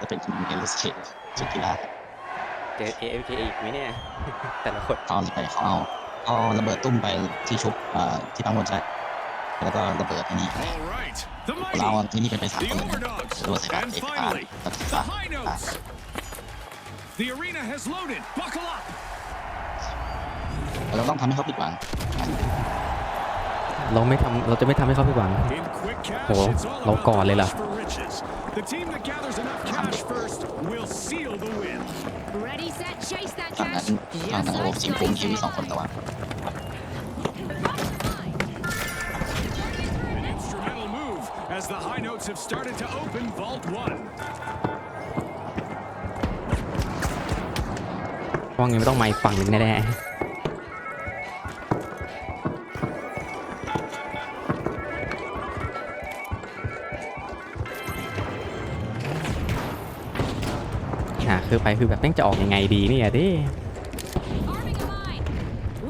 จะเป็นเอลิสเชสุกีฬาเจอ AFK อีกไหมเนี่ย แต่ละคนเขาเอาไปเขาเอาเอาระเบิดตุ้มไปที่ชุบเอ่อที่ปั๊มหัวใจแล้วก็ระเบิดที่นี่ All right, the เราเอา mighty, ที่นี่ไปไปสาม the คนเลยนะ overdogs, ระเบิดใส่การ and เอกการ finally, กับ the ตา high notes. The arena has loaded. Buckle up. เราต้องทำให้เขาผิดหวัง เราไม่ทำเราจะไม่ทำให้เขาผิดหวัง In quick cash, Ủa, it's all lâu about cò lại là- cash for riches. The team that gathers enough cash first will seal the win. Ready, set, chase that ฝั่งนั้น cash. ฝั่ง Just นั้นโอ้ like ทีมผมทีมมีสองคน Scotty แต่ว่า An instrumental move as the high notes have started to open Vault 1. เพราะงั้นไม่ต้องมาอีกฝั่งหนึ่งแน่ ๆอะคือไปคือแบบแม่งจะออกยังไงดีเนี่ยดิ Arming a mine.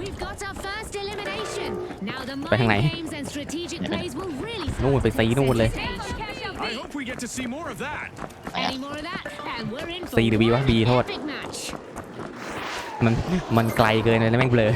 We've got our first elimination. Now the Phải thằng mind này. games and strategic plays will really นู่นไปซีนู่นเลย I hope we get to see more of that. Any more of that, and we're in for C หรือ B วะ B one โทษ epic match. มันมันไกลเกินเลยนะแม่งเบลอ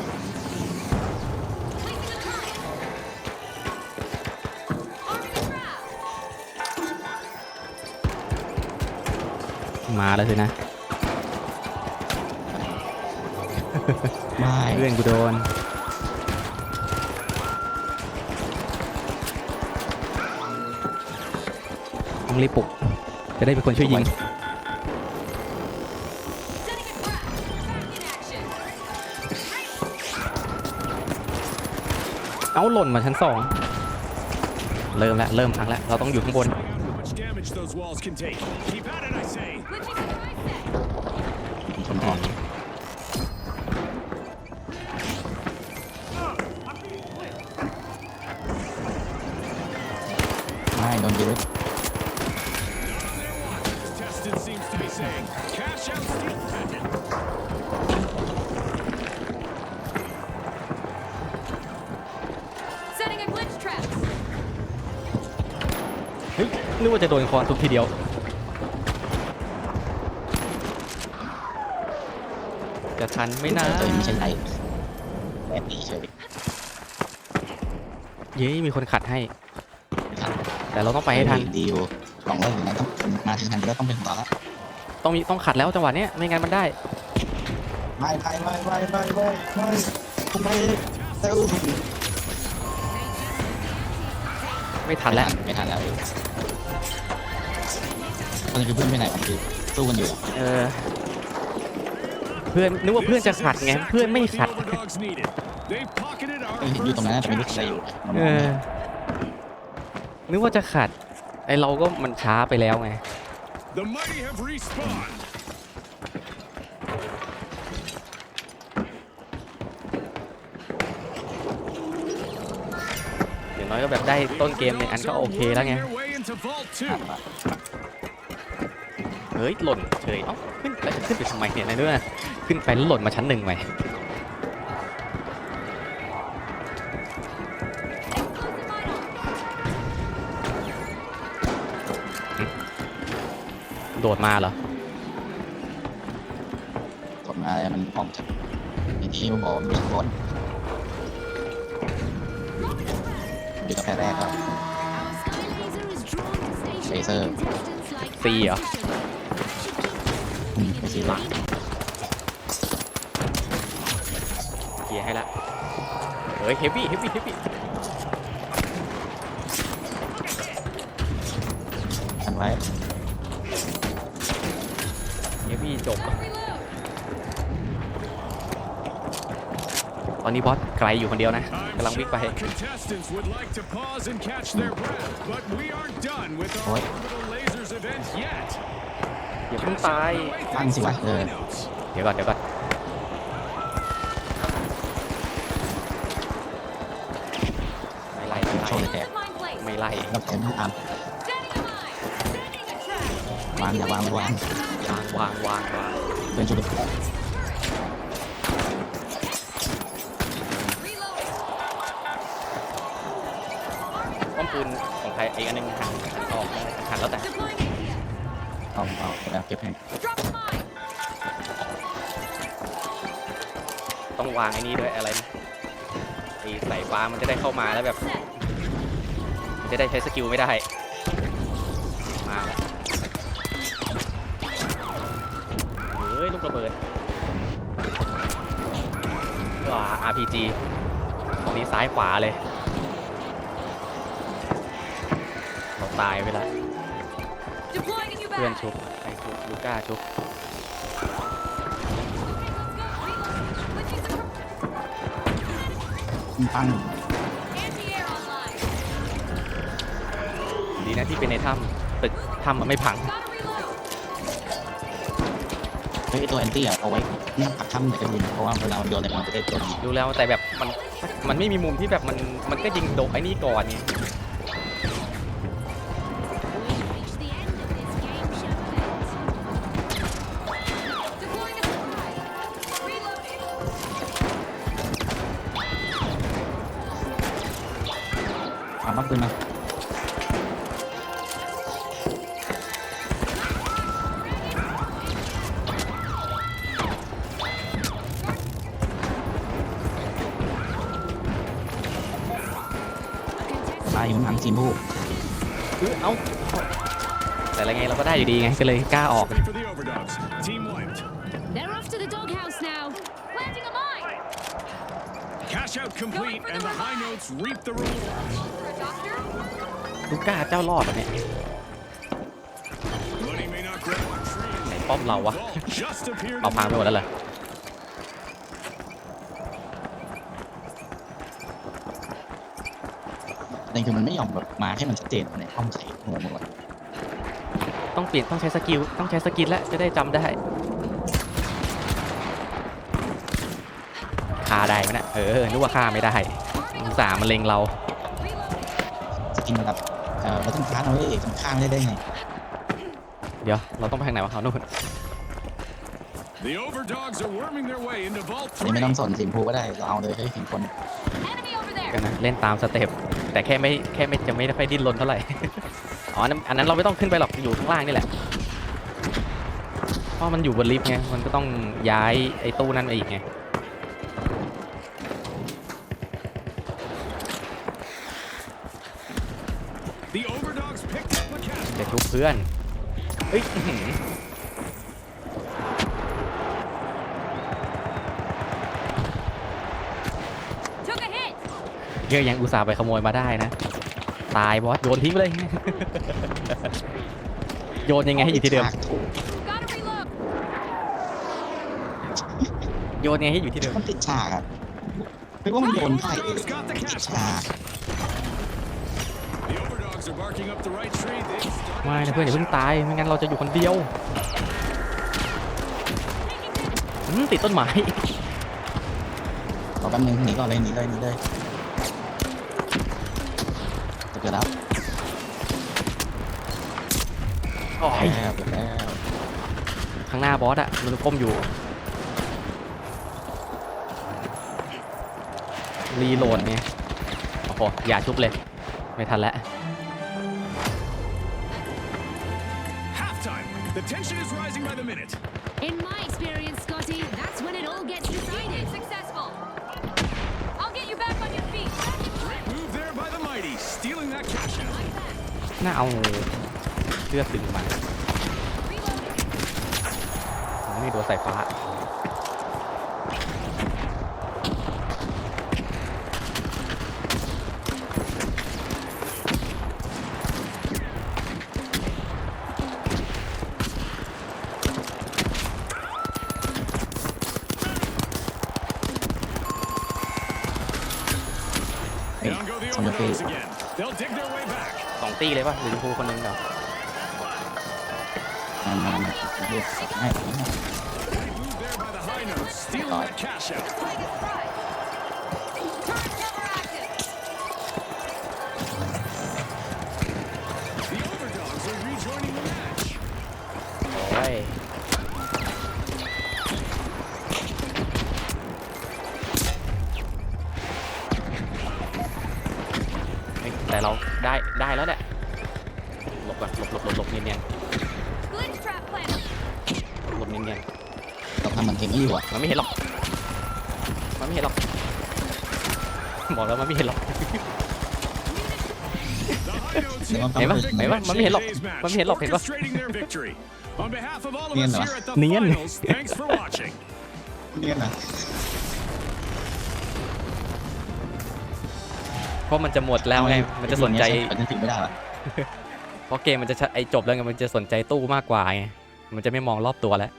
มาแล้วสินะ ไม่เพื่อนกูโดน ต้องรีบปลุก จะได้เป็นคนช่วยยิง Setting a trap. Attack in action. เอ้าหล่นมาชั้นสอง เริ่มแล้ว เริ่มพังแล้ว เราต้องอยู่ข้างบน Try out how much those walls can take. Keep at it, I say. Switching to tricep. ค ฮ้ยนึกว่าจะโดนคอนทุบทีเดียว จะทันไหม่นะตัวเองไม่ใช่ไรแอบดีเฉยเย้มีคนขัดให้แต่เราต้องไปให้ทัน ดีอยู่หวังว่าอย่างนั้นต้องมาถึงทันก็ต้องเป็นของเราแล้วต้องมีต้องขัดแล้วจังหวะเนี้ยไม่งั้นมันได้ ไม่ไม่ไม่ไม่ไม่ไม่ไม่ผมไม่เร็วไม่ทันแล้วไม่ทันแล้ว ตอนนี้คือเพื่อนไปไหนกันคือสู้กันอยู่เออ เพื่อนนึกว่าเพื่อนจะขัดไง เพื่อนไม่ขัด The overdogs needed. They've pocketed เอ our อเห็นอยู่ตรงนั้นแต่ไม่รู้ first ทำอะไรอยู่เออ นึกว่าจะขัด ไอเราก็มันช้าไปแล้วไง The mighty have respawned. อย่างน้อยก็แบบได้ต้นเกมในอันก็โอเคแล้วไง Their way into Vault 2. เฮ้ยหล่นเฉยเอ้าขึ้นไปขึ้นไปทำไมเนี่ยนายด้วยขึ้นไปแล้วหล่นมาชั้นหนึ่งใหม่โดดมาเหรอกดมามันออกจากในที่บอกมีข้างบนอยู่กับแพ้แรกครับ Our sky laser is drawn to stationary Laser. contestants like C à? politicians. อืม ไปสีลังเกียให้ละเฮ้ยเฮฟวี่เฮฟวี่เฮฟวี่ทำไรเฮฟวี่จบ ตอนนี้บอสไกลอยู่คนเดียวนะกำลังวิ่งไป โอ้ย อย่าเพิ่งตายตั้งสิวะเออ Notes. เดี๋ยวก่อนเดี๋ยวก่อนไม่ไล่ไม่โชไล่ว์เลยแก Mine place. ไม่ไล่แล้วแกไม่ตาม Setting a mine. Setting a trap. วางอย่าวางไม่วางวางวางวางวางเพื่อนช่วยดู Reloading. ป้อมปืนของใครอีกอันหนึงหันหันออกหันแล้วแต่ Deploying area. เอาเอาแล้วเก็บให้ Drop a mine. ต้องวางไอ้นี้ด้วยอะไรนะไอ้สายฟ้ามันจะได้เข้ามาแล้วแบบ Set. จะได้ใช้สกิลไม่ได้ มาแล้วเฮ้ยลูกระเบิดว้า RPG ตรงนี้ซ้ายขวาเลย เราตายไปแล้ว Deploying a new เพื่อน bag. ชุบไอ้ชุบลูก้าชุบ Okay, let's go. Reloading. Let's use the ตั้ง anti-air online. ดีนะที่เป็นในถ้ำตึกถ้ำมันไม่พัง Gotta reload. เฮ้ยตัวแอนตี้อะเอาไว้หน้าปักถ้ำไหนก็ดีนะเพราะว่าเวลาโดนอะไรมันจะได้ตัวนี้ดูแล้วแต่แบบมันมันไม่มีมุมที่แบบมันมันก็ยิงโดนไอ้นี่ก่อนไง We've ปั๊บปืนมาตายอยู่ข้างหลังทีมผู้เออเอ้าแต่ละไงเราก็ได้อยู่ดีไงก็เลยกล้าออก Ready for the overdogs. Team Cash out complete, and the high notes reap the rewards. For a doctor? ลูก้าเจ้ารอดอะเนี่ย Money may not grow on trees. ไหนป้อมเราวะ Vault just appeared เอา in พังไปหมดแล้วเหรอแต่คือมันไม่ยอมแบบมาให้มันชัดเจนในห้องใส่งงหมดเลยต้องเปลี่ยนต้องใช้สกิลต้องใช้สกิลแล้วจะได้จำได้ ฆ่าได้ไหมนะเออนึกว่าฆ่าไม่ได้อุตส่าห์มันเล็งเราสกินระดับเอ่อวัตถุฟ้าเราเว้ยมันฆ่าไม่ได้ได้ไงเดี๋ยวเราต้องไปทางไหนวะเขานู่น The overdogs are worming their way into Vault อันนี้ไม่ 3. ต้องสนสีชมพูก็ได้เราเอาเลยให้เห็นคน Enemy over there. กันนะเล่นตามสเต็ปแต่แค่ไม่แค่ไม่จะไม่ได้ค่อยดิ้นรนเท่าไหร่ อ๋ออันนั้นอันนั้นเราไม่ต้องขึ้นไปหรอกอยู่ข้างล่างนี่แหละเพราะมันอยู่บนลิฟต์ไงมันก็ต้องย้ายไอ้ตู้นั่นไปอีกไง เพื่อนเฮ้ยอื้อหือ Took a hit. เยอะยังอุตส่าห์ไปขโมยมาได้นะ ตายบอสโยนทิ้งไปเลย โยนยังไงให้อยู่ที่เดิม Gotta reload. โยนยังไงให้อยู่ที่เดิมมันติดฉากอะไม่ว่ามันโดนได้ Overdogs got the ติด cat ฉาก The overdogs are barking up the right tree. They've started ไม่นะเพื่อนอย่าเพิ่งตายไม่งั้นเราจะอยู่คนเดียวอืมติดต้นไม้ขอแป๊บนึงหนีก่อนเลยหนีเลยหนีเลยจะเกิดแล้วโอ้ยแล้วเกิดแล้วข้างหน้าบอสอะมันก้มอยู่รีโหลดไงโอ้โหอย่าชุบเลย ไม่ทันแล้ว The tension is rising by the minute. In my experience, Scotty, that's when it all gets decided. Successful. I'll get you back on your feet. Great move there by the mighty, stealing that cash out. น่าเอาเชือกดึงมา Reloading. นี่ตัวสายฟ้า once again. They'll dig their way back. สองตีเลยป่ะหรือชมพูคนหนึงเดี๋ยวมามามาดูให้ They move there by the high notes, stealing that cash out. The overdogs are rejoining the match. โอ้ย แล้วแหละหลบก่อนหลบหลบหลบหลบเนียนเนียน Glitch trap planted. ๆหลบเนียนเนียนเราทำมันเห็นไม่อยู่อะๆมันไม่เห็นหรอก มันไม่เห็นหรอกบอกแล้วมันไม่เห็นหรอก The high notes เดี๋ยวมันเห็นปะทำเห็นปะมันไม่เห็นหรอก today's match, มันไม่เห็นหรอกเห็นปะ orchestrating their victory. On behalf of all of Niên us à? here at the Niên. finals, thanks for watching. เนี่ยนะ ราะมันจะหมดแล้วไงมันจะสนใจมันจะถึงไม่ได้ละเพราะเกมมันจะชะไอจบแล้วไงมันจะสนใจตู้มากกว่าไงมันจะไม่มองรอบตัวแล้ว